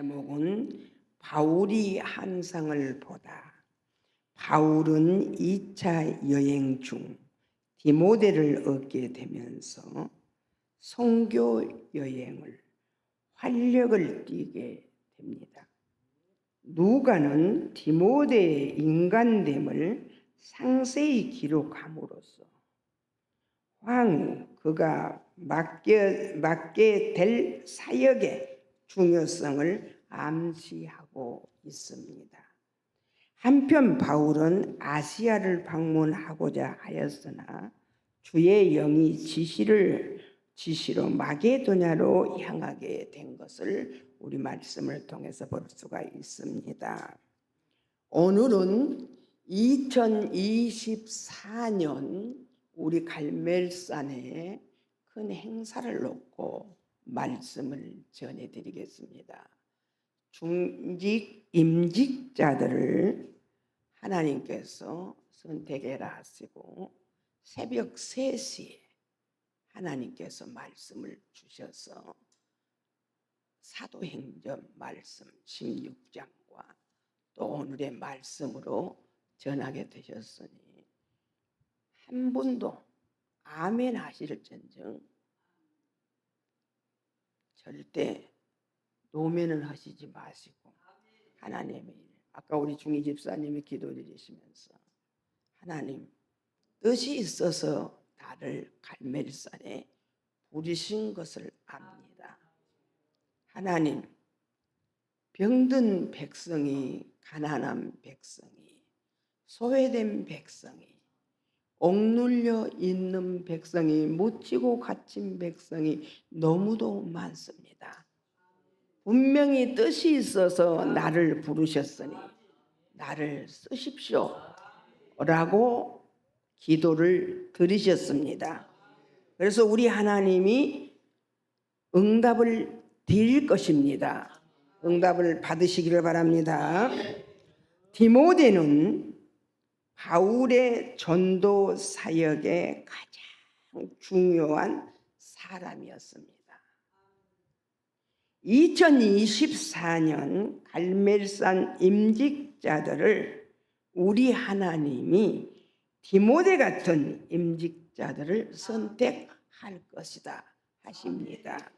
제목은 바울이 한 상을 보다. 바울은 2차 여행 중 디모데를 얻게 되면서 선교 여행을 활력을 띠게 됩니다. 누가는 디모데의 인간됨을 상세히 기록함으로써 향후 그가 맡게, 맡게 될 사역의 중요성을 암시하고 있습니다. 한편 바울은 아시아를 방문하고자 하였으나 주의 영이 지시를 지시로 마게도냐로 향하게 된 것을 우리 말씀을 통해서 볼 수가 있습니다. 오늘은 2024년 우리 갈멜산에 큰 행사를 놓고 말씀을 전해드리겠습니다. 중직 임직자들을 하나님께서 선택해라 하시고 새벽 3시에 하나님께서 말씀을 주셔서 사도행전 말씀 16장과 또 오늘의 말씀으로 전하게 되셨으니 한 분도 아멘 하실전정 절대 노면을 하시지 마시고 하나님의 일 아까 우리 중희 집사님이 기도 드리시면서 하나님 뜻이 있어서 나를 갈멜산에 부리신 것을 압니다. 하나님 병든 백성이 가난한 백성이 소외된 백성이 억눌려 있는 백성이 묻히고 갇힌 백성이 너무도 많습니다. 분명히 뜻이 있어서 나를 부르셨으니 나를 쓰십시오. 라고 기도를 드리셨습니다. 그래서 우리 하나님이 응답을 드릴 것입니다. 응답을 받으시기를 바랍니다. 디모데는 바울의 전도 사역의 가장 중요한 사람이었습니다. 2024년 갈멜산 임직자들을 우리 하나님이 디모데 같은 임직자들을 선택할 것이다 하십니다.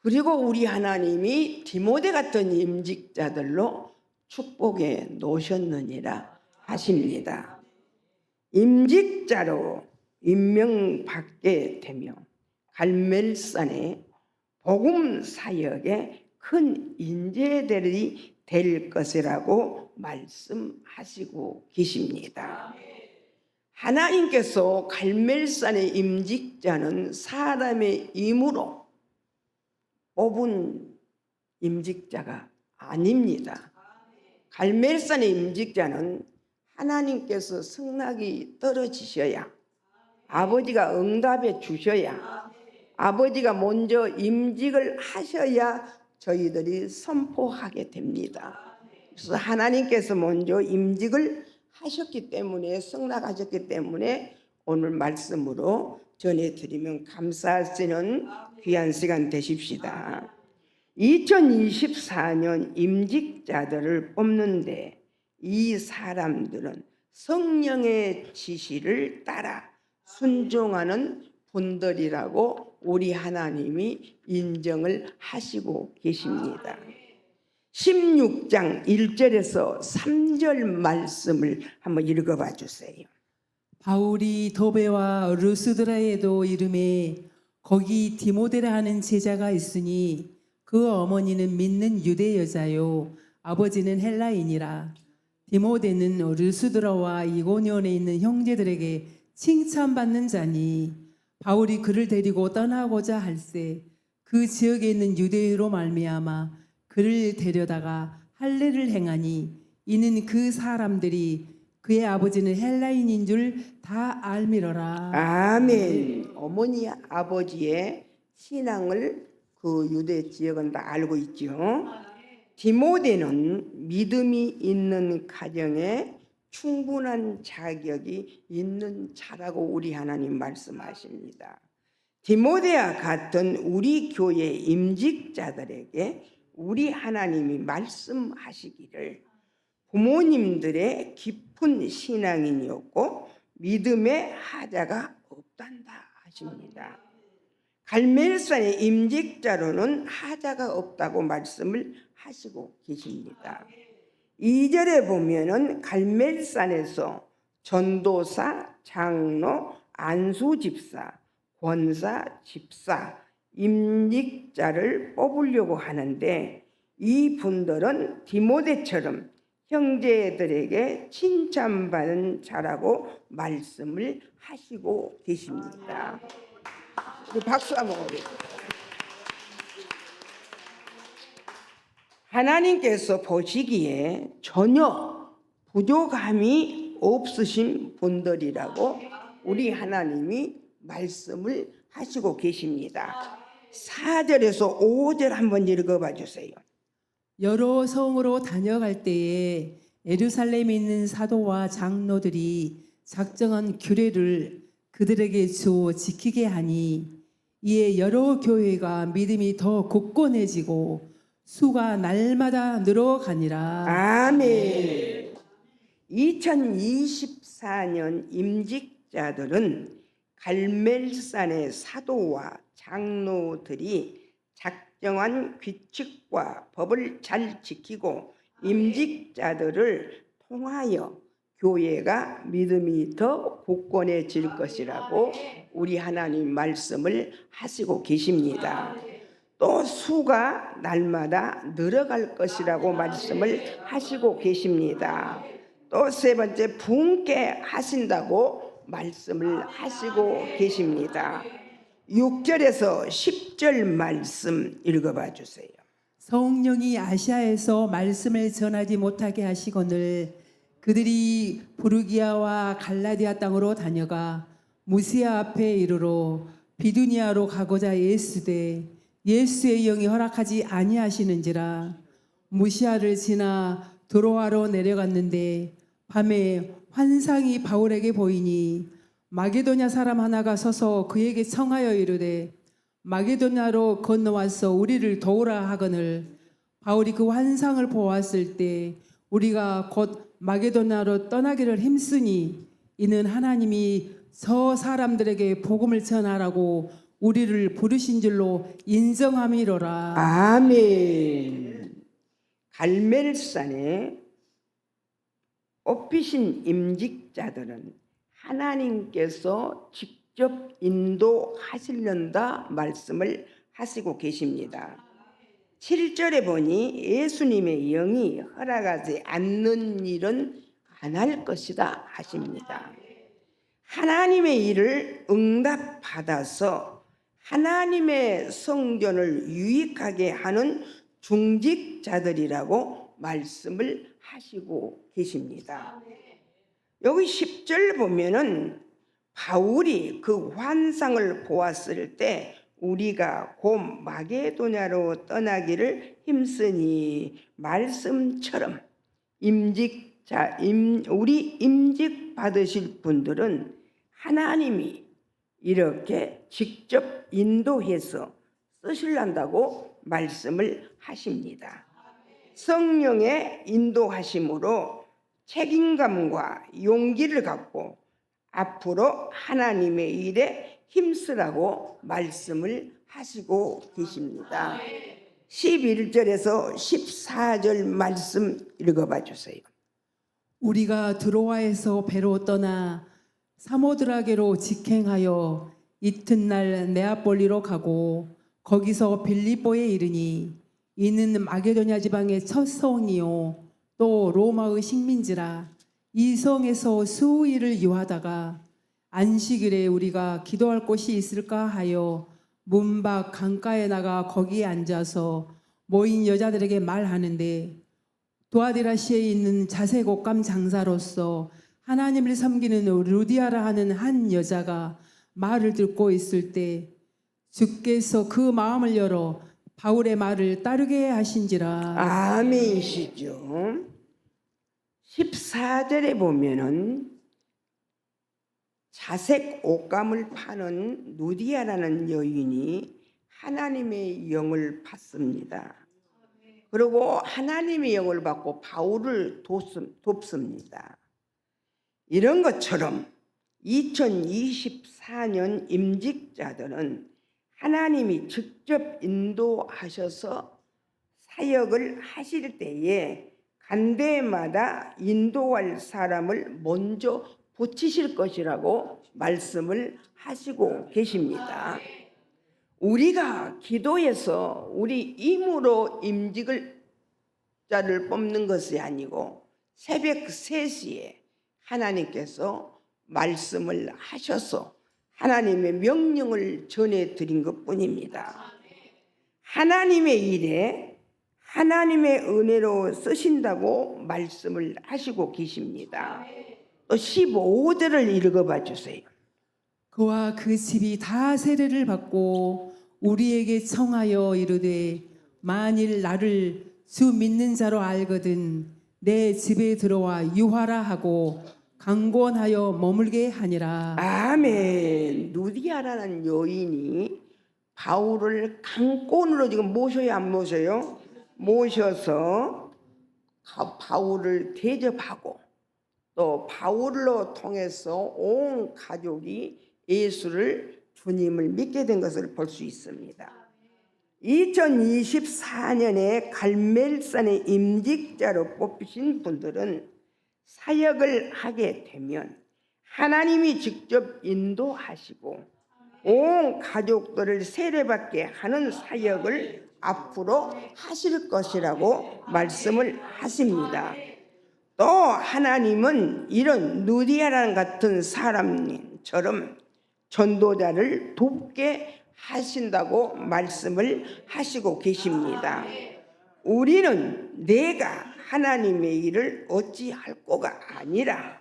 그리고 우리 하나님이 디모데 같은 임직자들로 축복해 놓으셨느니라 하십니다. 임직자로 임명받게 되며 갈멜산에 복음 사역에 큰 인재들이 될 것이라고 말씀하시고 계십니다. 하나님께서 갈멜산의 임직자는 사람의 임으로 뽑은 임직자가 아닙니다. 갈멜산의 임직자는 하나님께서 승낙이 떨어지셔야 아버지가 응답해 주셔야 아버지가 먼저 임직을 하셔야 저희들이 선포하게 됩니다. 그래서 하나님께서 먼저 임직을 하셨기 때문에 승낙하셨기 때문에 오늘 말씀으로 전해드리면 감사하시는 귀한 시간 되십시다. 2024년 임직자들을 뽑는데 이 사람들은 성령의 지시를 따라 순종하는 분들이라고 우리 하나님이 인정을 하시고 계십니다. 16장 1절에서 3절 말씀을 한번 읽어봐 주세요. 바울이 도베와 루스드라에도 이름에 거기 디모데라 하는 제자가 있으니 그 어머니는 믿는 유대 여자요 아버지는 헬라인이라 디모데는 루스드라와 이고니온에 있는 형제들에게 칭찬받는 자니 바울이 그를 데리고 떠나고자 할세 그 지역에 있는 유대인으로 말미암아 그를 데려다가 할례를 행하니 이는 그 사람들이 그의 아버지는 헬라인인 줄 다 알미러라. 아멘. 어머니 아버지의 신앙을 그 유대 지역은 다 알고 있죠. 디모데는 믿음이 있는 가정에 충분한 자격이 있는 자라고 우리 하나님 말씀하십니다. 디모데와 같은 우리 교회 임직자들에게 우리 하나님이 말씀하시기를 부모님들의 깊은 신앙인이었고 믿음의 하자가 없단다 하십니다. 갈멜산의 임직자로는 하자가 없다고 말씀을 하시고 계십니다. 2절에 보면은 갈멜산에서 전도사, 장로, 안수 집사, 권사, 집사, 임직자를 뽑으려고 하는데 이 분들은 디모데처럼 형제들에게 칭찬받은 자라고 말씀을 하시고 계십니다. 박수 한번 올려. 하나님께서 보시기에 전혀 부족함이 없으신 분들이라고 우리 하나님이 말씀을 하시고 계십니다. 4절에서 5절 한번 읽어봐 주세요. 여러 성으로 다녀갈 때에 에루살렘에 있는 사도와 장로들이 작정한 규례를 그들에게 주어 지키게 하니 이에 여러 교회가 믿음이 더 굳건해지고 수가 날마다 늘어가니라. 아멘. 2024년 임직자들은 갈멜산의 사도와 장로들이 작정한 규칙과 법을 잘 지키고 임직자들을 통하여 교회가 믿음이 더 굳건해질 것이라고 우리 하나님 말씀을 하시고 계십니다. 또 수가 날마다 늘어갈 것이라고 말씀을 하시고 계십니다. 또 세 번째 분께 하신다고 말씀을 하시고 계십니다. 6절에서 10절 말씀 읽어봐 주세요. 성령이 아시아에서 말씀을 전하지 못하게 하시거늘 그들이 부르기아와 갈라디아 땅으로 다녀가 무시아 앞에 이르러 비두니아로 가고자 예수되 예수의 영이 허락하지 아니하시는지라 무시아를 지나 드로아로 내려갔는데 밤에 환상이 바울에게 보이니 마게도냐 사람 하나가 서서 그에게 청하여 이르되 마게도냐로 건너와서 우리를 도우라 하거늘 바울이 그 환상을 보았을 때 우리가 곧 마게도냐로 떠나기를 힘쓰니 이는 하나님이 저 사람들에게 복음을 전하라고 우리를 부르신 줄로 인정함이로라. 아멘. 갈멜산에 뽑히신 임직자들은 하나님께서 직접 인도하시련다 말씀을 하시고 계십니다. 7절에 보니 예수님의 영이 허락하지 않는 일은 안 할 것이다 하십니다. 하나님의 일을 응답받아서 하나님의 성전을 유익하게 하는 중직자들이라고 말씀을 하시고 계십니다. 여기 10절 보면은 바울이 그 환상을 보았을 때 우리가 곧 마게도냐로 떠나기를 힘쓰니 말씀처럼 임직자 임 우리 임직 받으실 분들은 하나님이 이렇게 직접 인도해서 쓰실란다고 말씀을 하십니다. 성령의 인도하심으로 책임감과 용기를 갖고 앞으로 하나님의 일에 힘쓰라고 말씀을 하시고 계십니다. 11절에서 14절 말씀 읽어봐 주세요. 우리가 드로아에서 배로 떠나 사모드라게로 직행하여 이튿날 네아폴리로 가고 거기서 빌립보에 이르니 이는 마게도냐 지방의 첫 성이요. 또 로마의 식민지라. 이 성에서 수일을 유하다가 안식일에 우리가 기도할 곳이 있을까 하여 문밖 강가에 나가 거기에 앉아서 모인 여자들에게 말하는데 도아디라시에 있는 자색 옷감 장사로서 하나님을 섬기는 루디아라 하는 한 여자가 말을 듣고 있을 때 주께서 그 마음을 열어 바울의 말을 따르게 하신지라 아멘이시죠. 14절에 보면은 자색 옷감을 파는 누디아라는 여인이 하나님의 영을 받습니다. 그리고 하나님의 영을 받고 바울을 돕습- 돕습니다. 이런 것처럼 2024년 임직자들은 하나님이 직접 인도하셔서 사역을 하실 때에 간대마다 인도할 사람을 먼저 붙이실 것이라고 말씀을 하시고 계십니다. 우리가 기도해서 우리 임으로 임직을 자를 뽑는 것이 아니고 새벽 3시에 하나님께서 말씀을 하셔서 하나님의 명령을 전해 드린 것 뿐입니다. 하나님의 일에 하나님의 은혜로 쓰신다고 말씀을 하시고 계십니다. 또 15절을 읽어봐 주세요. 그와 그 집이 다 세례를 받고 우리에게 청하여 이르되 만일 나를 주 믿는 자로 알거든 내 집에 들어와 유하라 하고 강권하여 머물게 하니라 아멘. 누디아라는 여인이 바울을 강권으로 지금 모셔야 안 모셔요? 모셔서 가- 바울을 대접하고 또 바울로 통해서 온 가족이 예수를 주님을 믿게 된 것을 볼 수 있습니다. 2024년에 갈멜산의 임직자로 뽑히신 분들은 사역을 하게 되면 하나님이 직접 인도하시고 온 가족들을 세례받게 하는 사역을 앞으로 하실 것이라고 말씀을 하십니다. 또 하나님은 이런 누디아랑 같은 사람처럼 전도자를 돕게 하신다고 말씀을 하시고 계십니다. 우리는 내가 하나님의 일을 어찌할 거가 아니라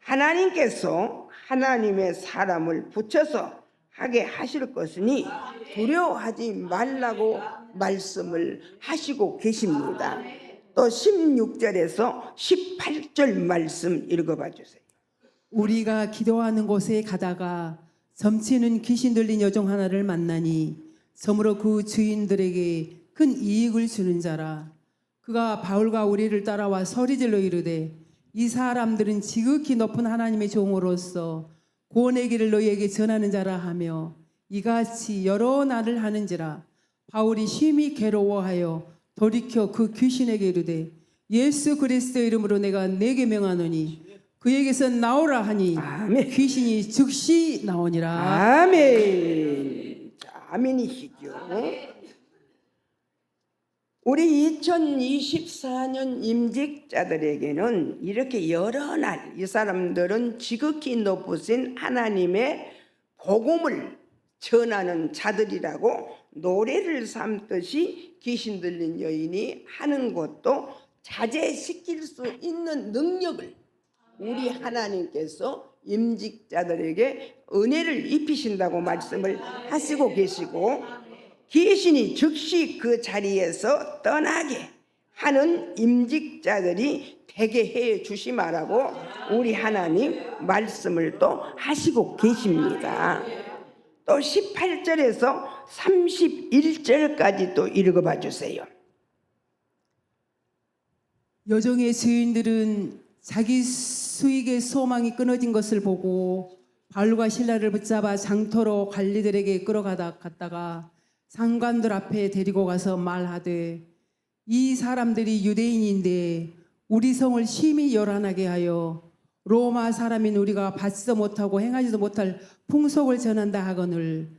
하나님께서 하나님의 사람을 붙여서 하게 하실 것이니 두려워하지 말라고 말씀을 하시고 계십니다. 또 16절에서 18절 말씀 읽어봐 주세요. 우리가 기도하는 곳에 가다가 점치는 귀신 들린 여종 하나를 만나니 점으로 그 주인들에게 큰 이익을 주는 자라 그가 바울과 우리를 따라와 소리질러 이르되 이 사람들은 지극히 높은 하나님의 종으로서 구원의 길을 너희에게 전하는 자라 하며 이같이 여러 날을 하는지라 바울이 심히 괴로워하여 돌이켜 그 귀신에게 이르되 예수 그리스도 이름으로 내가 내게 명하노니 그에게서 나오라 하니 아멘. 귀신이 즉시 나오니라 아멘. 자, 아멘이시죠. 우리 2024년 임직자들에게는 이렇게 여러 날 이 사람들은 지극히 높으신 하나님의 복음을 전하는 자들이라고 노래를 삼듯이 귀신 들린 여인이 하는 것도 자제시킬 수 있는 능력을 우리 하나님께서 임직자들에게 은혜를 입히신다고 말씀을 하시고 계시고 귀신이 즉시 그 자리에서 떠나게 하는 임직자들이 되게 해 주시마라고 우리 하나님 말씀을 또 하시고 계십니다. 또 18절에서 31절까지 또 읽어봐 주세요. 여종의 주인들은 자기 수익의 소망이 끊어진 것을 보고 바울과 신라를 붙잡아 장터로 관리들에게 끌어가다 갔다가 상관들 앞에 데리고 가서 말하되 이 사람들이 유대인인데 우리 성을 심히 열한하게 하여 로마 사람인 우리가 받지도 못하고 행하지도 못할 풍속을 전한다 하거늘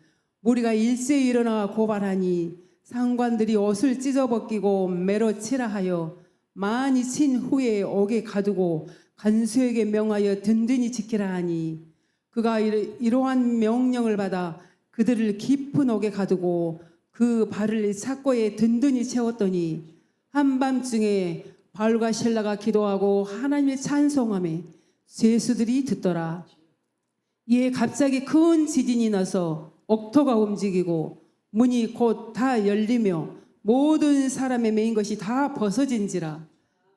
우리가 일제히 일어나 고발하니 상관들이 옷을 찢어 벗기고 매로 치라 하여 많이 친 후에 옥에 가두고 간수에게 명하여 든든히 지키라 하니 그가 이러- 이러한 명령을 받아 그들을 깊은 옥에 가두고 그 발을 착고에 든든히 채웠더니 한밤중에 바울과 신라가 기도하고 하나님의 찬송함에 죄수들이 듣더라. 이에 갑자기 큰 지진이 나서 옥토가 움직이고 문이 곧 다 열리며 모든 사람의 메인 것이 다 벗어진지라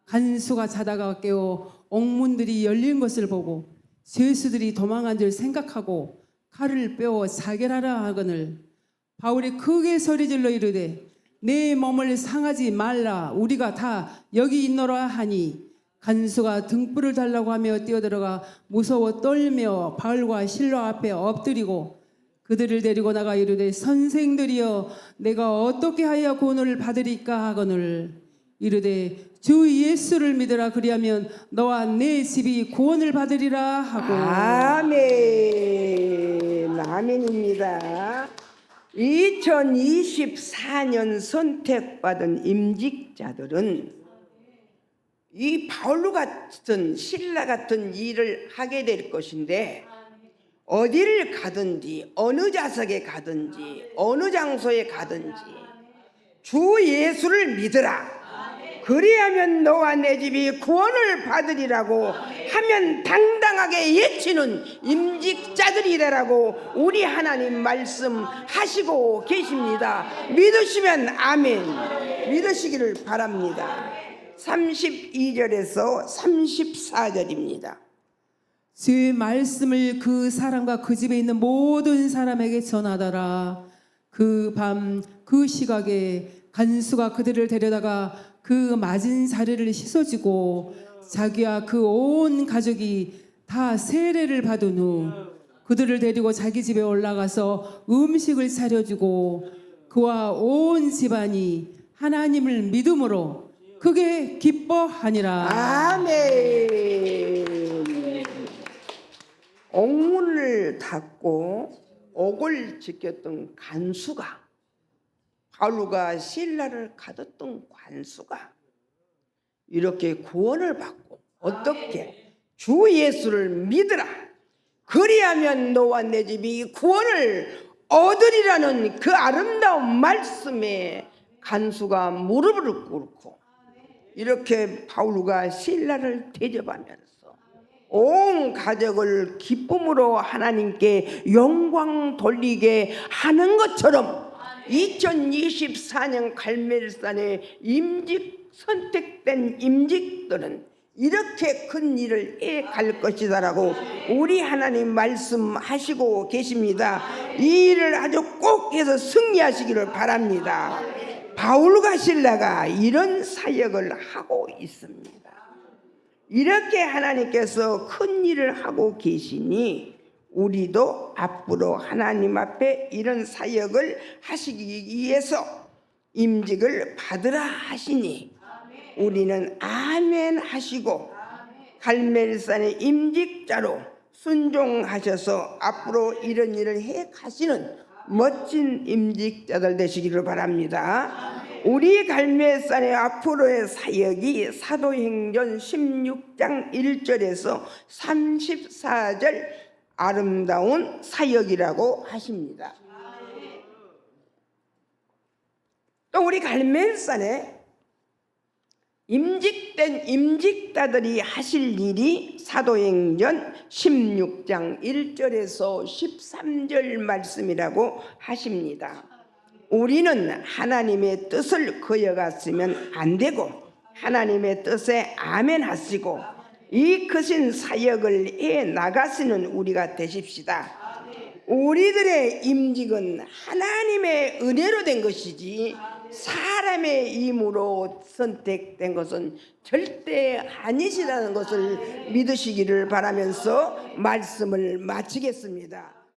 간수가 자다가 깨어 옥문들이 열린 것을 보고 죄수들이 도망한 줄 생각하고 칼을 빼어 자결하라 하거늘 바울이 크게 소리질러 이르되 내 몸을 상하지 말라. 우리가 다 여기 있노라 하니. 간수가 등불을 달라고 하며 뛰어들어가 무서워 떨며 바울과 실로 앞에 엎드리고 그들을 데리고 나가 이르되 선생들이여 내가 어떻게 하여 구원을 받으리까 하거늘 이르되 주 예수를 믿으라 그리하면 너와 내 집이 구원을 받으리라 하고 아멘. 아멘입니다. 2024년 선택받은 임직자들은 이 바울로 같은 신라 같은 일을 하게 될 것인데 어디를 가든지 어느 좌석에 가든지 어느 장소에 가든지 주 예수를 믿으라. 그리하면 너와 내 집이 구원을 받으리라고 하면 당당하게 예치는 임직자들이라고 우리 하나님 말씀하시고 계십니다. 믿으시면 아멘. 믿으시기를 바랍니다. 32절에서 34절입니다. 주의 말씀을 그 사람과 그 집에 있는 모든 사람에게 전하더라. 그 밤 그 시각에 간수가 그들을 데려다가 그 맞은 사례를 씻어주고 자기와 그 온 가족이 다 세례를 받은 후 그들을 데리고 자기 집에 올라가서 음식을 차려주고 그와 온 집안이 하나님을 믿음으로 그게 기뻐하니라. 아멘. 옥문을 닫고 옥을 지켰던 간수가 바울과 신라를 가뒀던 관수가 이렇게 구원을 받고 어떻게 주 예수를 믿으라. 그리하면 너와 내 집이 구원을 얻으리라는 그 아름다운 말씀에 간수가 무릎을 꿇고 이렇게 바울과 신라를 대접하면서 온 가족을 기쁨으로 하나님께 영광 돌리게 하는 것처럼 2024년 갈멜산의 임직 선택된 임직들은 이렇게 큰 일을 해 갈 것이다라고 우리 하나님 말씀하시고 계십니다. 이 일을 아주 꼭 해서 승리하시기를 바랍니다. 바울과 신라가 이런 사역을 하고 있습니다. 이렇게 하나님께서 큰 일을 하고 계시니 우리도 앞으로 하나님 앞에 이런 사역을 하시기 위해서 임직을 받으라 하시니 우리는 아멘 하시고 갈멜산의 임직자로 순종하셔서 앞으로 이런 일을 해 가시는 멋진 임직자들 되시기를 바랍니다. 우리 갈매산의 앞으로의 사역이 사도행전 16장 1절에서 34절 아름다운 사역이라고 하십니다. 또 우리 갈매산에 임직된 임직자들이 하실 일이 사도행전 16장 1절에서 13절 말씀이라고 하십니다. 우리는 하나님의 뜻을 그여갔으면 안 되고 하나님의 뜻에 아멘 하시고 이 크신 사역을 해 나가시는 우리가 되십시다. 우리들의 임직은 하나님의 은혜로 된 것이지 사람의 힘으로 선택된 것은 절대 아니시라는 것을 믿으시기를 바라면서 말씀을 마치겠습니다.